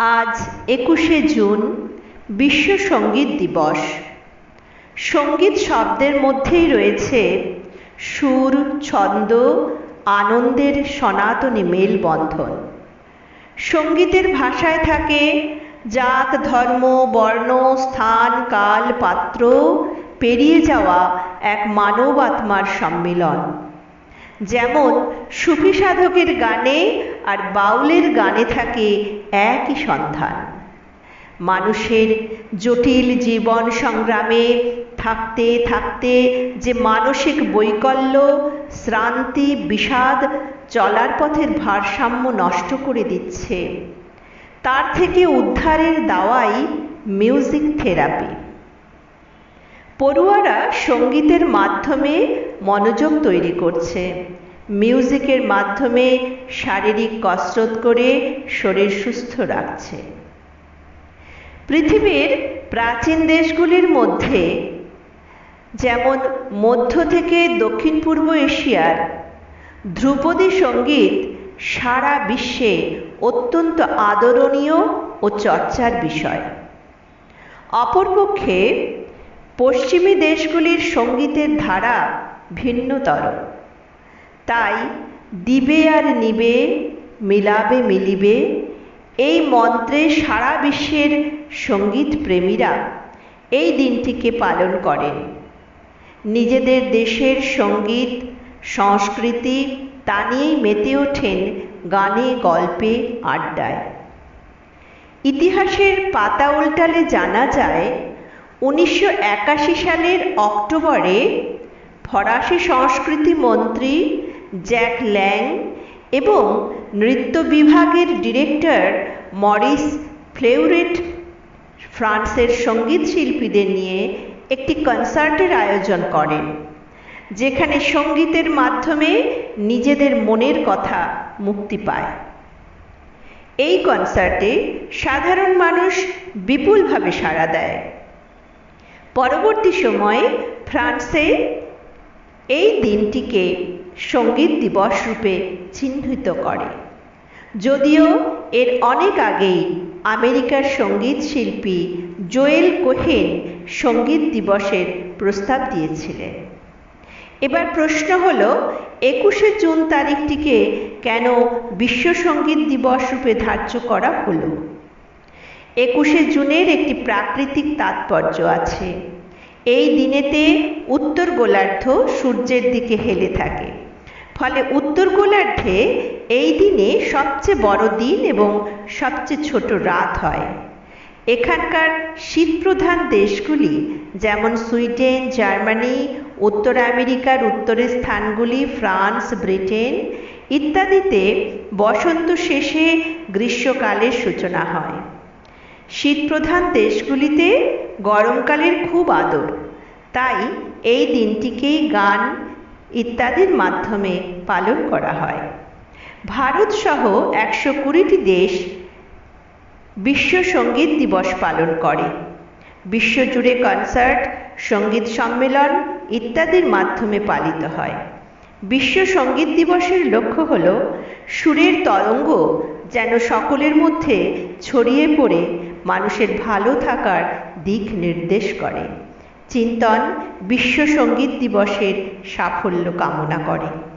আজ একুশে জুন বিশ্ব সংগীত দিবস। সংগীত শব্দের মধ্যেই রয়েছে সুর, ছন্দ, আনন্দের সনাতনী মেলবন্ধন। সঙ্গীতের ভাষায় থাকে জাত, ধর্ম, বর্ণ, স্থান, কাল, পাত্র, পেরিয়ে যাওয়া এক মানব আত্মার সম্মিলন। যেমন সুফি সাধকের গানে আর বাউলের গানে থাকে একই সন্ধান। মানুষের জটিল জীবন সংগ্রামে থাকতে থাকতে যে মানসিক বৈকল্য, শ্রান্তি, বিষাদ চলার পথের ভারসাম্য নষ্ট করে দিচ্ছে, তার থেকে উদ্ধারের দাওয়াই মিউজিক থেরাপি। পড়ুয়ারা সঙ্গীতের মাধ্যমে মনোযোগ তৈরি করছে। মিউজিকের মাধ্যমে শারীরিক কসরত করে শরীর সুস্থ রাখছে। পৃথিবীর প্রাচীন দেশগুলির মধ্যে, যেমন মধ্য থেকে দক্ষিণ পূর্ব এশিয়ার ধ্রুপদী সংগীত সারা বিশ্বে অত্যন্ত আদরণীয় ও চর্চার বিষয়। অপরপক্ষে পশ্চিমী দেশগুলির সঙ্গীতের ধারা ভিন্নতর। তাই দিবে আর নিবে, মিলাবে মিলিবে, এই মন্ত্রে সারা বিশ্বের সংগীত প্রেমীরা এই দিনটিকে পালন করেন। নিজেদের দেশের সংগীত, সংস্কৃতি তা নিয়েই মেতে ওঠেন গানে, গল্পে, আড্ডায়। ইতিহাসের পাতা উল্টালে জানা যায় উনিশশো একাশি সালের অক্টোবরে ফরাসি সংস্কৃতি মন্ত্রী জ্যাক ল্যাং এবং নৃত্য বিভাগের ডিরেক্টর মরিস ফ্লেউরেট ফ্রান্সের সংগীত শিল্পীদের নিয়ে একটি কনসার্টের আয়োজন করেন, যেখানে সঙ্গীতের মাধ্যমে নিজেদের মনের কথা মুক্তি পায়। এই কনসার্টে সাধারণ মানুষ বিপুলভাবে সাড়া দেয়। পরবর্তী সময়ে ফ্রান্সে এই দিনটিকে সংগীত দিবস রূপে চিহ্নিত করে। যদিও এর অনেক আগেই আমেরিকার সংগীত শিল্পী জোয়েল কোহেন সংগীত দিবসের প্রস্তাব দিয়েছিলেন। এবার প্রশ্ন হল, একুশে জুন তারিখটিকে কেন বিশ্ব সংগীত দিবস রূপে ধার্য করা হলো? একুশে জুনের একটি প্রাকৃতিক তাৎপর্য আছে। এই দিনেতে উত্তর গোলার্ধ সূর্যের দিকে হেলে থাকে। ফলে উত্তর গোলার্ধে এই দিনে সবচেয়ে বড় দিন এবং সবচেয়ে ছোট রাত হয়। এখানকার শীতপ্রধান দেশগুলি যেমন সুইডেন, জার্মানি, উত্তর আমেরিকার উত্তরের স্থানগুলি ফ্রান্স, ব্রিটেন ইত্যাদিতে বসন্ত শেষে গ্রীষ্মকালের সূচনা হয়। শীতপ্রধান দেশগুলিতে গরমকালের খুব আদর। তাই এই দিনটিকেই গান ইত্যাদির মাধ্যমে পালন করা হয়। ভারত সহ একশো কুড়িটি দেশ বিশ্ব সংগীত দিবস পালন করে। বিশ্বজুড়ে কনসার্ট, সংগীত সম্মেলন ইত্যাদির মাধ্যমে পালিত হয়। বিশ্ব সংগীত দিবসের লক্ষ্য হল সুরের তরঙ্গ যেন সকলের মধ্যে ছড়িয়ে পড়ে মানুষের ভালো থাকার দিক নির্দেশ করে। চিন্তন বিশ্ব সংগীত দিবসের সাফল্য কামনা করে।